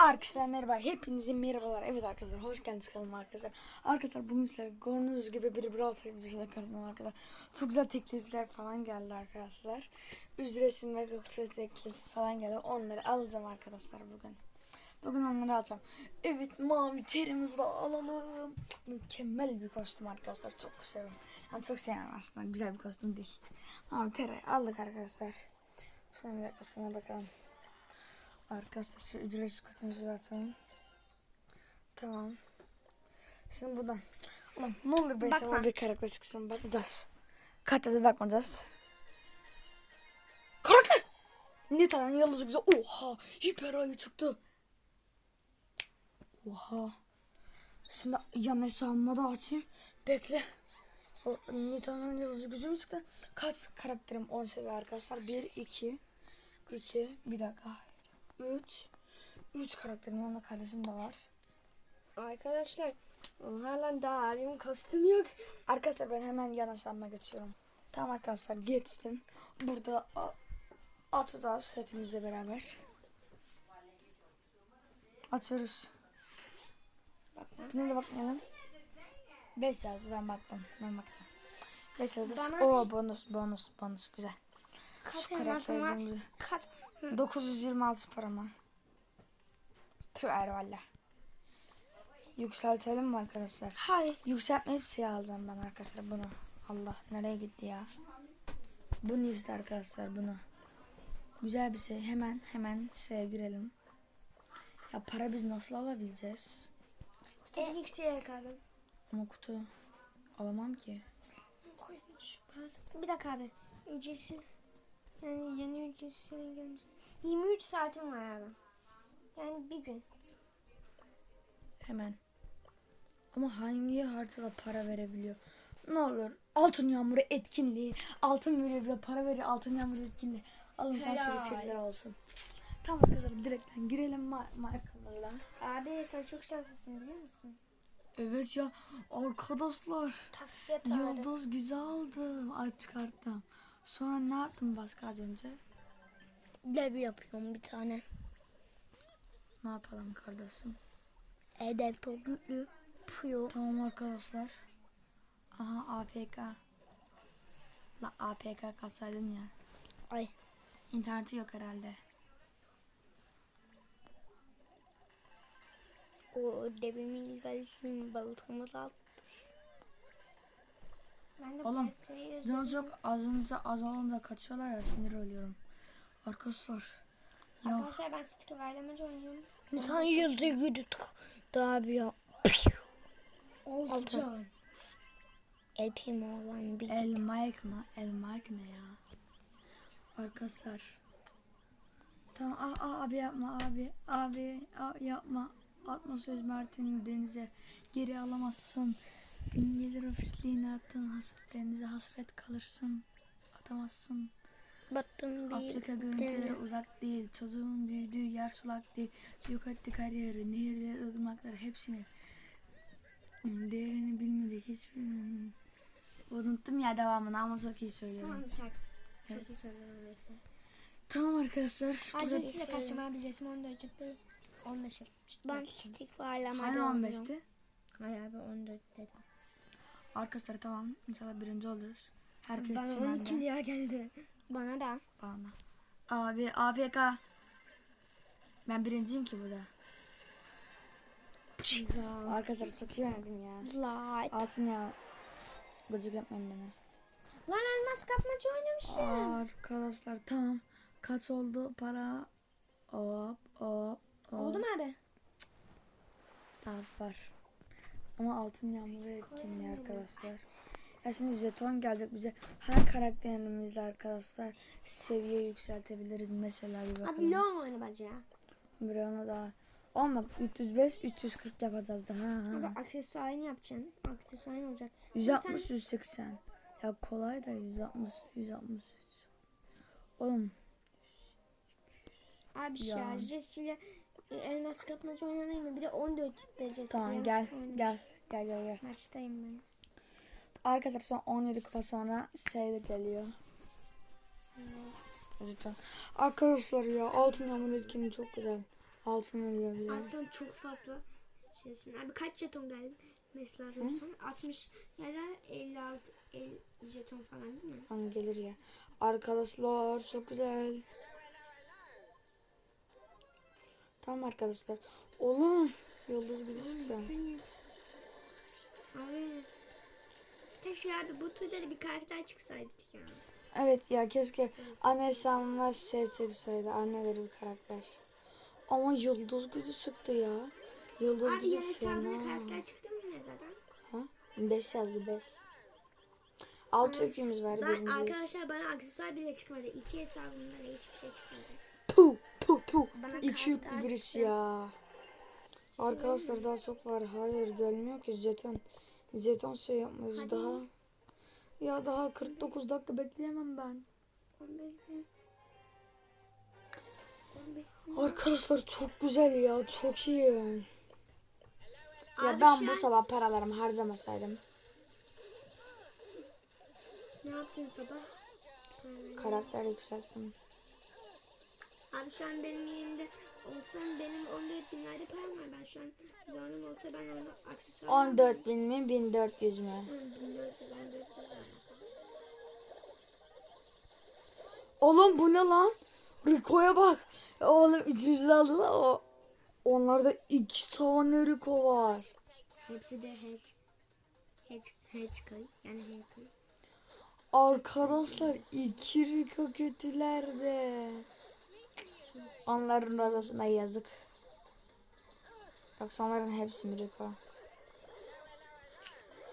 Arkadaşlar merhaba. Hepinize merhabalar. Evet arkadaşlar hoş geldiniz kanalıma arkadaşlar. Arkadaşlar bugün size gördüğünüz gibi bir Brawl televizyonda karşınızda arkadaşlar. Çok güzel teklifler falan geldi arkadaşlar. Ücretsiz ve kısa teklif falan geldi. Onları alacağım arkadaşlar bugün. Bugün onları alacağım. Evet mavi terimizle alalım. Mükemmel bir kostüm arkadaşlar. Çok seviyorum. Yani çok seviyorum aslında. Güzel bir kostüm değil. Mavi teri aldık arkadaşlar. Şuna bir dakika şuna bakalım. Arkadaşlar şu ücretsiz kutumuzu atalım. Tamam. Şimdi buradan. Ulan ne olur be sana bir karakter çıksın bakacağız. Katadı bakmayacağız. Karakter! Ne tane yıldızı güzel. Oha! Hiper ayı çıktı. Oha. Şimdi yan hesabıma da açayım. Bekle. O Nita'nın yıldızı güzel mü çıktı? Kaç karakterim 10 seviye arkadaşlar? 1, 2, 2, bir dakika. 3 3 karakterim onunla kardeşim de var. Arkadaşlar halen daha halim kostüm yok. Arkadaşlar ben hemen yanaşlanma geçiyorum. Tamam arkadaşlar geçtim. Burada atacağız hepinizle beraber. Açıyoruz. Ne de bakmayalım. 5 yazdı ben baktım. Ben baktım. 5 yazdı. Bana... Oo bonus bonus bonus güzel. Kat Şu karakterlerimizi. Kat 926 param var. Tüh Ervallah. Yükseltelim mi arkadaşlar? Hayır. Yükseltmeyip siyah alacağım ben arkadaşlar bunu. Allah nereye gitti ya? Bunu işte arkadaşlar bunu. Güzel bir şey. Hemen hemen şeye girelim. Ya para biz nasıl alabileceğiz? Kutuyu şey kutuya yakarım. Ama kutu alamam ki. Bir dakika abi. Ücretsiz yani yeni ücretsiz gelmiş. 23 saatim var abi. Yani bir gün. Hemen. Ama hangi haritada para verebiliyor? Ne olur altın yağmuru etkinliği. Altın veriyor para veriyor altın yağmuru etkinliği. Alın sen şirketler olsun. Tamam arkadaşlar direkten girelim ma markamızla. Abi sen çok şanslısın biliyor musun? Evet ya arkadaşlar. Yıldız güzel aldım. Ay çıkarttım. Sonra ne yaptım başka az önce? Dev yapıyorum bir tane. Ne yapalım kardeşim? Edel toplu. Puyo. Tamam arkadaşlar. Aha APK. La APK kalsaydın ya. Ay. İnterneti yok herhalde. O devimin gelsin balıkımız alt. Oğlum, PS'yi Canı çok azınca az olunca kaçıyorlar ya sinir oluyorum. Arkadaşlar. Ya Arkadaşlar ben stick verlemeci oynuyorum. Tane yıldı yürüdük. Daha bir ya. Oldu can. Epim olan bir. el Mike mı? El Mike ne ya? Arkadaşlar. Tamam ah, ah, abi yapma abi. Abi ah, yapma. Atma söz Mert'in denize. Geri alamazsın. Gün gelir ofisliğine attın hasret denize hasret kalırsın. Atamazsın. Battım. Afrika görüntüleri uzak değil. Çocuğun büyüdüğü yer sulak değil. Yok ettik her yeri. Nehirler, ırmaklar hepsini. Değerini bilmedik hiçbirinin. Unuttum ya devamını ama çok iyi söylüyorum. Son şarkısı. Çok iyi söylüyorum bekle. Tamam arkadaşlar. Burada Acelesiyle kaçtım abi. Cesim 14 değil. 15 yapmış. Ben stick verlemeci hani oynuyorum. 15'ti? Ay abi 14 dedim. Arkadaşlar tamam. İnşallah birinci oluruz. Herkes Bana çimende. 12 lira geldi. Bana da. Bana. Abi APK. Ben birinciyim ki burada. Güzel. Arkadaşlar çok iyi oynadım ya. Light. Altın ya. Gıcık yapmayın beni. Lan elmas kapmaca oynamışım. Arkadaşlar tamam. Kaç oldu para? Hop hop hop. Oldu mu abi? Daha var. Ama altın yağmuru etkinliği arkadaşlar. Ya şimdi jeton gelecek bize. Her karakterimizle arkadaşlar seviye yükseltebiliriz. Mesela bir Abi bakalım. Leon oyna bence ya. Bir ona daha. Olmak 305 340 yapacağız daha. Abi aksesuarını yapacaksın. Aksesuarın olacak. 160 180. Ya kolay da 160 160. Oğlum Abi Ya. ya. E, elmas kapmaca oynanayım mı? Bir de 14 derecesi. tamam gel gel gel gel gel. Maçtayım ben. Arkadaşlar son 17 kupa sonra save geliyor. Cidden. Arkadaşlar ya altın yağmur etkinliği çok güzel. Altın veriyor bize. Abi sen çok fazla şeysin. Abi kaç jeton geldi? Mesela sana son 60 ya da 56 50 jeton falan değil mi? Tamam gelir ya. Arkadaşlar çok güzel. Tamam arkadaşlar. Oğlum yıldız gücü çıktı. Keşke abi bu türde de bir karakter çıksaydı ya. Evet ya keşke anne sanmaz şey çıksaydı. Anneleri bir karakter. Ama yıldız gücü çıktı ya. Yıldız Abi gücü fena. karakter çıktı mı ne? Ha? 5 yazdı 5. 6 öykümüz var Ben arkadaşlar bana aksesuar bile çıkmadı. İki hesabımda da hiçbir şey çıkmadı. Puh puh İki yüklü birisi ya. Arkadaşlar daha çok var. Hayır gelmiyor ki jeton. Jeton şey yapmıyoruz Hadi. daha. Ya daha 49 dakika bekleyemem ben. 15 bin. 15 bin. Arkadaşlar çok güzel ya. Çok iyi. Ya Abi ben bu sabah paralarımı harcamasaydım. Ne yaptın sabah? Karakter yükselttim. Abi şu an benim yerimde olsam benim 14 binlerde param var. Ben şu an milyonum olsa ben onu aksesuar 14 bin mi 1400 mü? Hı, 1400, 1400 var. Oğlum bu ne lan? Rico'ya bak. Oğlum içimizi aldılar o. Onlarda iki tane Rico var. Hepsi de hedge. Hedge, hedge kay. Yani hedge. Arkadaşlar iki Rico kötülerde. Onların odasına yazık. Yoksa onların hepsi mi Rico?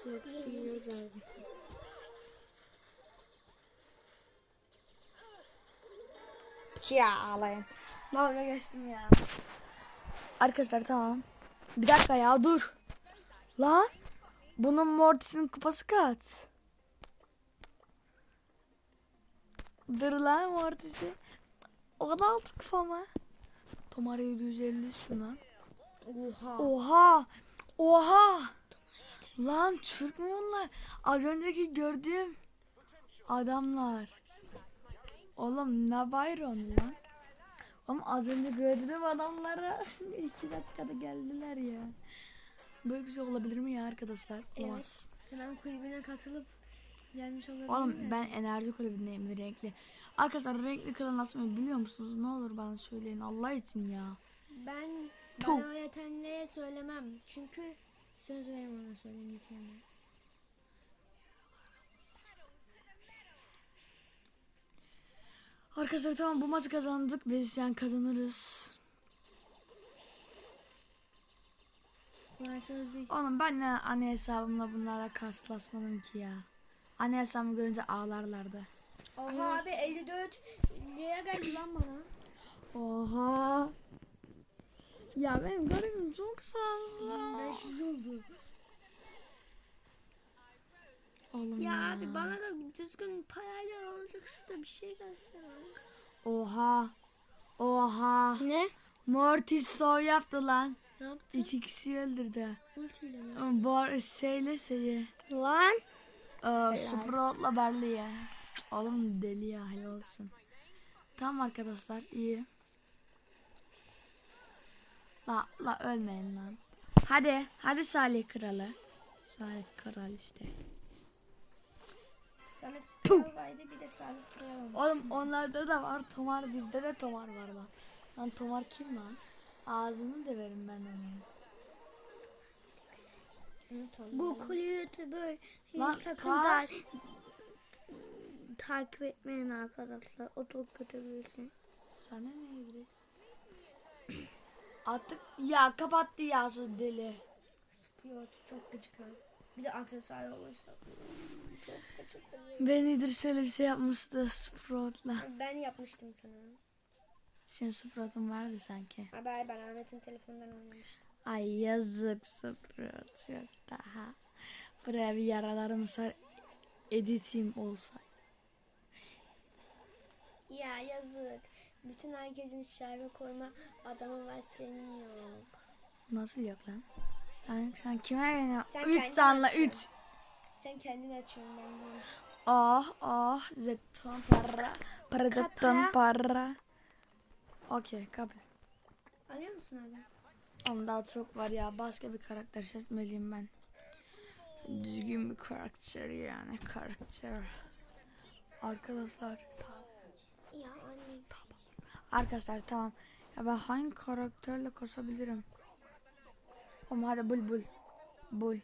Yok biliyoruz abi. Ya ağlayın. Dalga geçtim ya. Arkadaşlar tamam. Bir dakika ya dur. Lan. Bunun Mortis'in kupası kaç? Dur lan Mortis'i. O da altı kupa mı? Tomar 750 üstü lan. Oha. Oha. Oha. Lan Türk mü bunlar? Az önceki gördüğüm adamlar. Oğlum ne Byron lan? Oğlum az önce gördüğüm adamlara iki dakikada geldiler ya. Böyle bir şey olabilir mi ya arkadaşlar? Olmaz. Hemen kulübüne katılıp gelmiş olabilir Oğlum mi? ben enerji kulübündeyim renkli. Arkadaşlar renkli klan asmayı biliyor musunuz? Ne olur bana söyleyin Allah için ya. Ben Puh. bana yetenliğe söylemem. Çünkü söz veririm ona söylemeyeceğimi. Arkadaşlar tamam bu maçı kazandık. Biz yani kazanırız. Oğlum ben ne anne hesabımla bunlarla karşılaşmadım ki ya. Anne hesabımı görünce ağlarlardı. Oha abi 54 liraya geldi lan bana. Oha. Ya benim garibim çok fazla. 500 oldu. Oğlum Ya ya. abi bana da düzgün parayla alacak şurada bir şey gelsene. Oha. Oha. Ne? Mortis şov yaptı lan. Ne yaptın? İki kişiyi öldürdü. Ultiyle mi? Bar şeyle şeyi. Lan. Ee, Sprout'la Barley'e. Oğlum deli ya helal olsun. Tamam arkadaşlar iyi. La la ölmeyin lan. Hadi hadi Salih kralı. Salih kral işte. Karabay'da bir de Salih Karabay'da. Oğlum onlarda da var Tomar bizde de Tomar var lan. Lan Tomar kim lan? Ağzını deverim ben onun. Google YouTuber Lan sakın ta- takip etmeyin arkadaşlar. O çok kötü birisi. Sana ne İdris? Attık ya kapattı ya şu deli. Spiyot çok gıcık ha. Bir de aksesuar olursa. Çok gıcık. Ben İdris öyle bir şey yapmıştı Sprout'la. Ben yapmıştım sana. Senin Sprout'un vardı sanki. Hayır, ben Ahmet'in telefonundan oynamıştım. Ay yazık Sprout yok daha. Buraya bir yaralarım sar editim olsaydı. Ya yazık. Bütün herkesin şarkı koyma adamı var senin yok. Nasıl yok lan? Sen, sen kime yeniyorsun? Sen 3 kendin canla. 3. Sen kendin açıyorsun ben değil. Ah ah jeton para. Para Kapa. para. Okey kabul. Alıyor musun abi? Ama daha çok var ya. Başka bir karakter seçmeliyim ben. Düzgün bir karakter yani. Karakter. Arkadaşlar. Ya anne. Arkadaşlar tamam. Ya ben hangi karakterle kasabilirim? Ama hadi bul bul. Bul.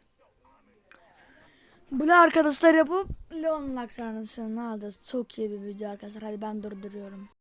Bul arkadaşlar yapıp Leon Laksar'ın sonuna alacağız. Çok iyi bir video arkadaşlar. Hadi ben durduruyorum.